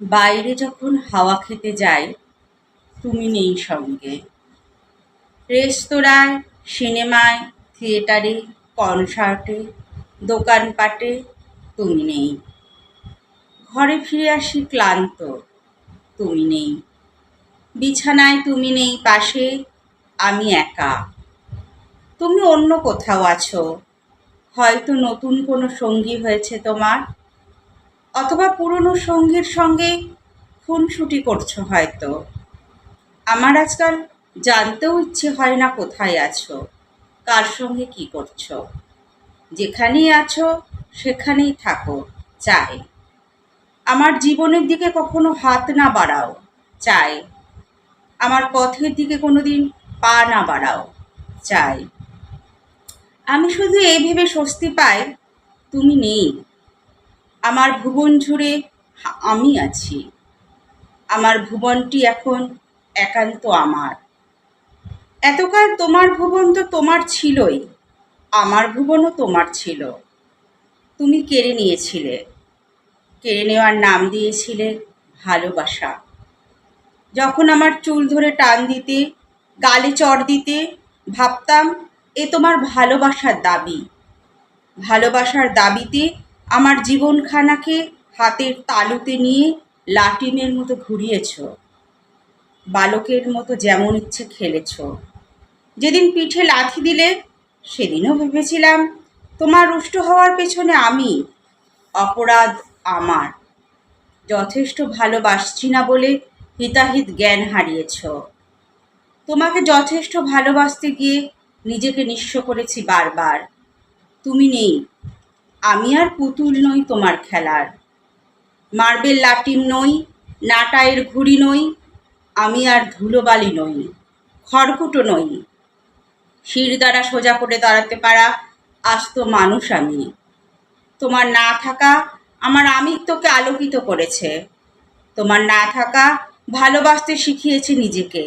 বাইরে যখন হাওয়া খেতে যাই, তুমি নেই সঙ্গে। রেস্তোরাঁয়, সিনেমায়, থিয়েটারে, কনসার্টে, দোকানপাটে তুমি নেই। ঘরে ফিরে আসি ক্লান্ত, তুমি নেই। বিছানায় তুমি নেই পাশে, আমি একা। তুমি অন্য কোথাও আছো, হয়তো নতুন কোনো সঙ্গী হয়েছে তোমার। অথবা পুরনো সঙ্গীর সঙ্গে খুনসুটি করছ হয়তো। আমার আজকাল জানতেও ইচ্ছে হয় না কোথায় আছো, কার সঙ্গে কি করছ। যেখানেই আছো, সেখানেই থাকো, চাই। আমার জীবনের দিকে কখনো হাত না বাড়াও, চাই। আমার পথের দিকে কোনো দিন পা না বাড়াও, চাই। আমি শুধু এই ভেবে স্বস্তি পাই, তুমি নেই। আমার ভুবন জুড়ে আমি আছি। আমার ভুবনটি এখন একান্ত আমার। এতকাল তোমার ভুবন তো তোমার ছিলই, আমার ভুবনও তোমার ছিল। তুমি কেড়ে নিয়েছিলে, কেড়ে নেওয়ার নাম দিয়েছিলে ভালোবাসা। যখন আমার চুল ধরে টান দিতে, গালে চড় দিতে ভাবতাম, এ তোমার ভালোবাসার দাবি। ভালোবাসার দাবিতে আমার জীবনখানাকে হাতের তালুতে নিয়ে লাটিমের মতো ঘুরিয়েছ, বালকের মতো যেমন ইচ্ছে খেলেছ। যেদিন পিঠে লাথি দিলে, সেদিনও ভেবেছিলাম, তোমার রুষ্ট হওয়ার পেছনে আমি অপরাধ আমার। যথেষ্ট ভালোবাসছি না বলে হিতাহিত জ্ঞান হারিয়েছ। তোমাকে যথেষ্ট ভালোবাসতে গিয়ে নিজেকে নিঃস্ব করেছি বারবার। তুমি নেই আমি আর পুতুল নই তোমার খেলার। মার্বেল লাটিম নই নাটায়ের ঘুড়ি নই, আমি আর ধুলোবালি নই, খড়কুটো নই। শির দ্বারা সোজা করে দাঁড়াতে পারা আস্ত মানুষ আমি। তোমার না থাকা আমার আমিত্বকে আলোকিত করেছে। তোমার না থাকা ভালোবাসতে শিখিয়েছে নিজেকে।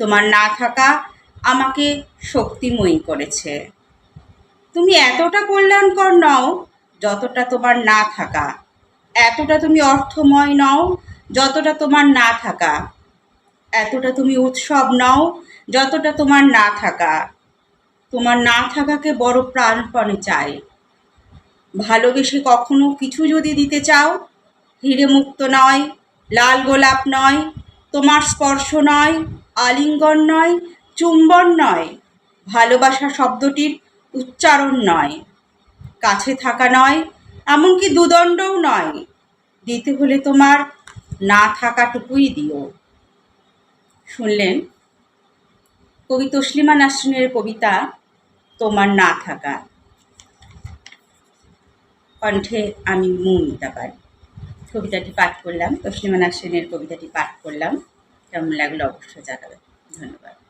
তোমার না থাকা আমাকে শক্তিময়ী করেছে। তুমি এতটা কল্যাণকর নও যতটা তোমার না থাকা। এতটা তুমি অর্থময় নও যতটা তোমার না থাকা। এতটা তুমি উৎসব নও যতটা তোমার না থাকা। তোমার না থাকাকে বড় প্রাণপণে চাই। ভালোবেসে কখনো কিছু যদি দিতে চাও হিরে মুক্ত নয়, লাল গোলাপ নয়, তোমার স্পর্শ নয়, আলিঙ্গন নয়, চুম্বন নয়। ভালোবাসা শব্দটির উচ্চারণ নয়। কাছে থাকা নয়, এমনকি দুদণ্ডও নয়। দিতে হলে তোমার না থাকাটুকুই দিও। শুনলেন? কবি তসলিমা নাসরিনের কবিতা, তোমার না থাকা। কণ্ঠে আমি মৌমিতা পাই কবিতাটি পাঠ করলাম, তসলিমা নাসরিনের কবিতাটি পাঠ করলাম। কেমন লাগল অবশ্যই জানাবেন। ধন্যবাদ।